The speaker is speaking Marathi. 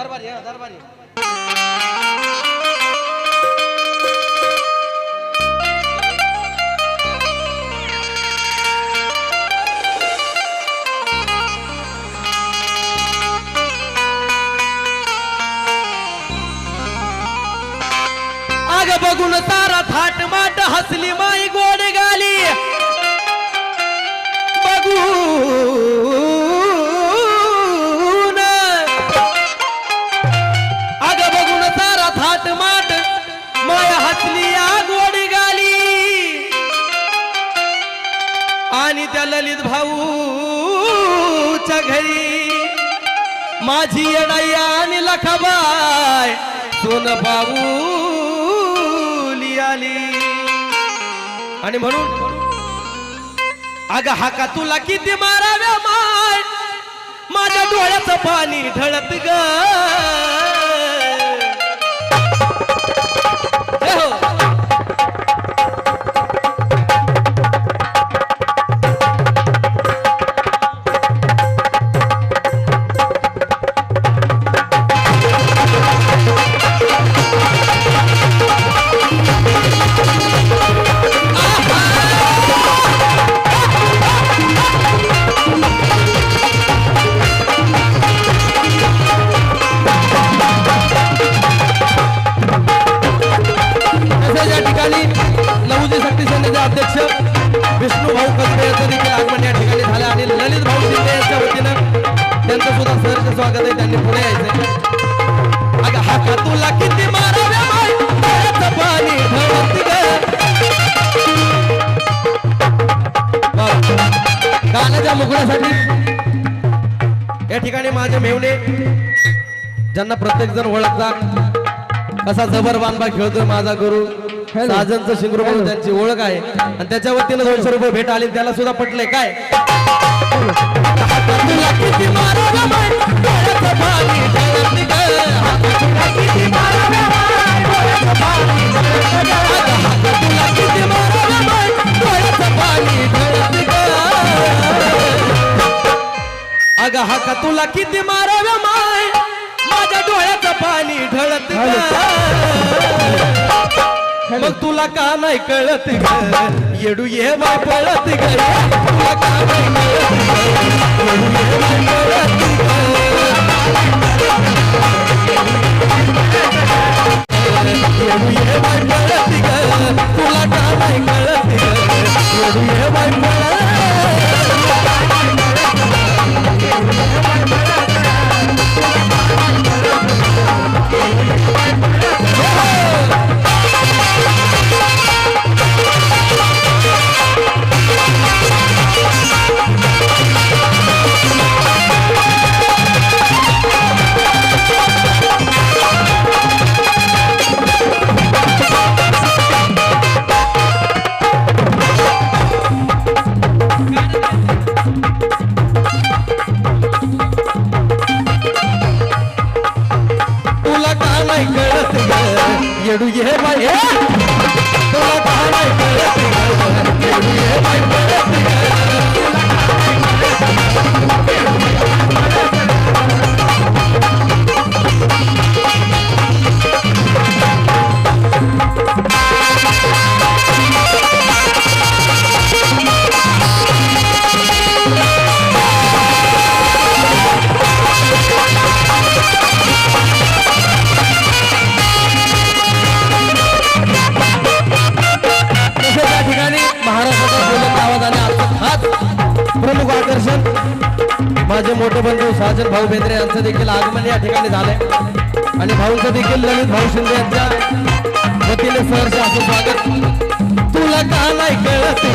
दरबारी हा, दरबारी. अग बघून तारा थाट माट हसली माई गोड गाली. त्या ललित भाऊच्या घरी. माझी येडाई आणि लखाबाय सोन भाऊली आली. आणि म्हणून अग हाका तुला किती माराव्या माय? माझ्या डोळ्याचं पाणी ढळत ग. माझे मेवणे. ज्यांना प्रत्येक जण ओळखता. कसा जबर बांधबा खेळतोय माझा गुरु. साजनचं शिंगरू म्हणून त्यांची ओळख आहे. आणि त्याच्या वतीनं दोनशे रुपये भेट आली त्याला सुद्धा पटले. काय? अगं हा का तुला किती माराव्या माय? माझ्या डोळ्याचं पाणी ढळत. मग तुला का नाही कळत ग? येडू ये माय पळत ग. तुला का नाही कळत तुला का नाही कळत ग येडू ये बाय तुला का माझे मोठे बंधू साजन भाऊ बेंद्रे यांचं देखील आगमन या ठिकाणी झालंय. आणि भाऊंचं देखील ललित भाऊ शिंदे यांच्या वतीने सहर्ष असं स्वागत. तुला का नाही कळत?